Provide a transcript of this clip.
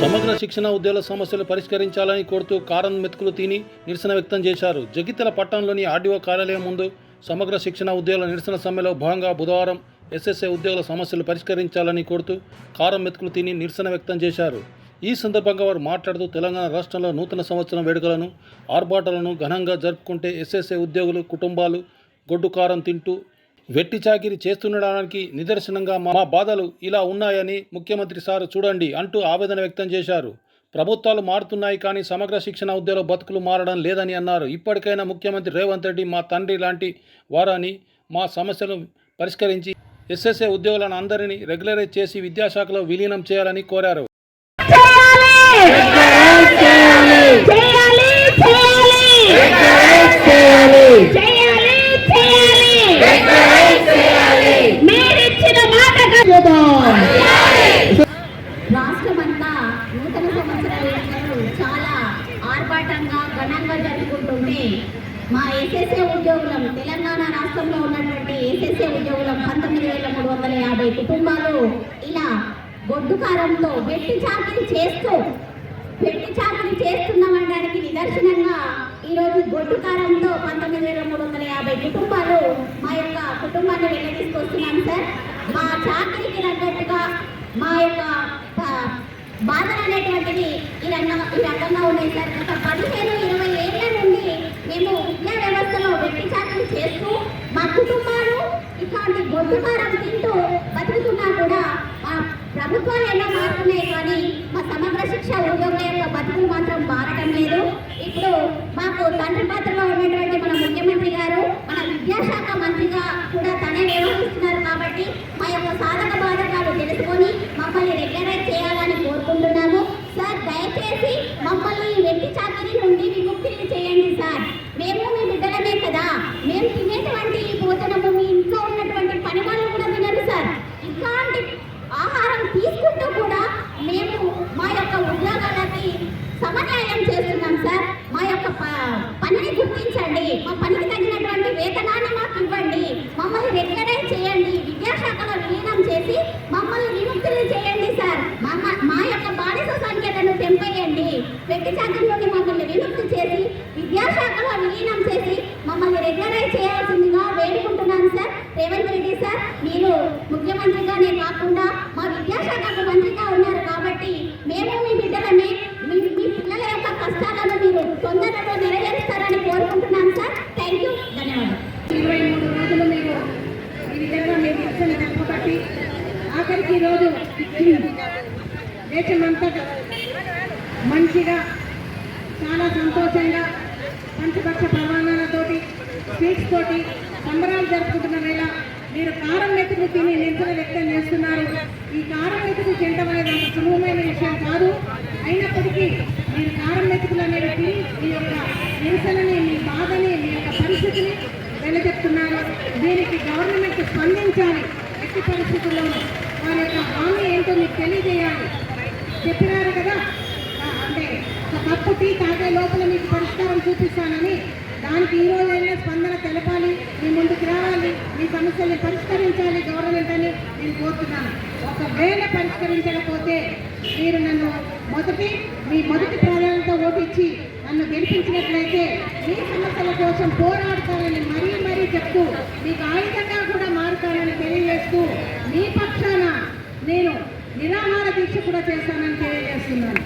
సమగ్ర శిక్షణ ఉద్యోగుల సమస్యలు పరిష్కరించాలని కోరుతూ కారం మెతుకులు తిని నిరసన వ్యక్తం చేశారు. జగిత్యాల పట్టణంలోని ఆర్డీఓ కార్యాలయం ముందు సమగ్ర శిక్షణ ఉద్యోగుల నిరసన సమ్మెలో భాగంగా బుధవారం ఎస్ఎస్ఏ ఉద్యోగుల సమస్యలు పరిష్కరించాలని కోరుతూ కారం మెతుకులు తిని నిరసన వ్యక్తం చేశారు. ఈ సందర్భంగా వారు మాట్లాడుతూ తెలంగాణ రాష్ట్రంలో నూతన సంవత్సరం వేడుకలను ఆర్భాటాలను ఘనంగా జరుపుకుంటే ఎస్ఎస్ఏ ఉద్యోగులు కుటుంబాలు గొడ్డు కారం తింటూ వెట్టి చాకిరి చేస్తుండడానికి నిదర్శనంగా మా బాధలు ఇలా ఉన్నాయని ముఖ్యమంత్రి సార్ చూడండి అంటూ ఆవేదన వ్యక్తం చేశారు. ప్రభుత్వాలు మారుతున్నాయి కానీ సమగ్ర శిక్షణ ఉద్యోగ బతుకులు మారడం లేదని అన్నారు. ఇప్పటికైనా ముఖ్యమంత్రి రేవంత్ రెడ్డి మా తండ్రి లాంటి వారని మా సమస్యలను పరిష్కరించి ఎస్ఎస్ఏ ఉద్యోగులను అందరినీ రెగ్యులరైజ్ చేసి విద్యాశాఖలో విలీనం చేయాలని కోరారు రాష్ట్రమంతా నూతన సంవత్సర వేడుకలు చాలా ఆర్భాటంగా ఘనంగా జరుపుకుంటుంటే మా ఎస్ఎస్ఏ ఉద్యోగులం తెలంగాణ రాష్ట్రంలో ఉన్నటువంటి ఎస్ఎస్ఏ ఉద్యోగులం పంతొమ్మిది వేల మూడు వందల యాభై కుటుంబాలు ఇలా గొడ్డు కారంతో వెట్టి చాకిరి చేస్తూ వెట్టి చాకిరి చేస్తున్నామనడానికి నిదర్శనంగా ఈరోజు గొడ్డు కారంతో పంతొమ్మిది వేల మూడు వందల యాభై కుటుంబాలు మా యొక్క కుటుంబాన్ని వెళ్ళదీసుకొస్తున్నాం సార్. మా చాకిరికి తగ్గట్టుగా మా యొక్క బాధలు అనేటువంటివి ఈ రంగం ఈ రంగంగా ఉన్నాయి సార్. గత పదిహేను ఇరవై ఏళ్ళ మేము విద్యా వ్యవస్థలో వ్యభిచారం చేస్తూ మా కుటుంబాలు ఇట్లాంటి గొడ్డుకారం తింటూ బతుకుతున్నా కూడా మా ప్రభుత్వాలు ఎన్నో మారుతున్నాయి కానీ మా సమగ్ర శిక్ష ఉద్యోగుల యొక్క బతుకులు మాత్రం మారటం లేదు. ఇప్పుడు మాకు తండ్రి పాత్రలో ఉన్నటువంటి మన ముఖ్య గారు మన విద్యాశాఖ మంత్రిగా కూడా తనే నిర్వహిస్తున్నారు కాబట్టి మా యొక్క సాధక బాధకాలు తెలుసుకొని మమ్మల్ని రెగ్యులరైజ్ చేయాలని కోరుకుంటున్నాము సార్ దయచేసి మమ్మల్ని ఈ వెట్టి చాకరీ నుండి విముక్తిని చేయండి సార్ మేము మీ బిడ్డలమే కదా మేము తినేటువంటి ఈ భోజనము మీ ఇంట్లో ఉన్నటువంటి పని వాళ్ళు కూడా తినరు సార్ ఇట్లాంటి ఆహారం తీసుకుంటూ కూడా మేము మా యొక్క ఉద్యోగాలకి సమన్వయం చేస్తున్నాం సార్ మా యొక్క ప- పనిని గుర్తించండి మా పనికి తగినటువంటి వేతనాన్ని మాకు ఇవ్వండి మమ్మల్ని రెగ్యులరైజ్ చేయండి విద్యాశాఖలో విలీనం చేసి మమ్మల్ని విముక్తులు చేయండి సార్. మమ్మ మా యొక్క బానిస సంఖ్యలను తెంపేయండి. వెట్టి శాఖం మమ్మల్ని విముక్తి చేసి విద్యాశాఖలో విలీనం చేసి మమ్మల్ని రెగ్యులరైజ్ చేయాల్సిందిగా వేడుకుంటున్నాను సార్. రేవంత్ రెడ్డి సార్ మీరు ముఖ్యమంత్రిగానే కాకుండా మా విద్యాశాఖకు మంత్రిగా ఉన్నారు కాబట్టి మేము మీ బిడ్డలమే మీ మీ పిల్లల యొక్క కష్టాలను మీరు తొందరలో నెరవేరుస్తారని కోరుకుంటున్నాను సార్ థ్యాంక్ యూ ధన్యవాదాలు ఇరవై మూడు రోజులు మీరు ఈ విధంగా మీ నిరసన జరపబట్టి ఆఖరికి ఈరోజు దేశమంతటా మంచిగా చాలా సంతోషంగా పంచపక్ష ప్రమాణాలతోటి స్వీట్స్ తోటి సంబరాలు జరుపుకుంటున్న వేళ మీరు కారం వెతుకు తిని నిరసన వ్యక్తం చేస్తున్నారు ఈ కారం వెతుకు తినడం అనేది అంత సులభమైన విషయం కాదు. అయినప్పటికీ మీరు కారం వెతుకులు అనేవి తిని మీ యొక్క నిరసనని మీ బాధని మీ యొక్క పరిస్థితిని వెలచెప్తున్నారు దీనికి గవర్నమెంట్ స్పందించాలి. ఎట్టి పరిస్థితుల్లో వారి యొక్క హామీ ఏంటో మీకు తెలియజేయాలి. చెప్పినారు కదా? అంటే కప్పు టీ తాగే లోపల మీకు పరిష్కారం చూపిస్తానని. దానికి ఈ రోజైనా స్పందన తెలపాలి. మీ ముందుకు రావాలి. మీ సమస్యల్ని పరిష్కరించాలి గవర్నమెంట్ అని నేను కోరుతున్నాను. ఒకవేళ పరిష్కరించకపోతే మీరు నన్ను మొదటి మీ మొదటి ప్రాధాన్యత ఓటిచ్చి నన్ను గెలిపించినట్లయితే మీ సమస్యల కోసం పోరాడతానని మరీ మరీ చెప్తూ మీకు ఆయన మీ దీక్ష కూడా చేస్తానని తెలియజేస్తున్నాను.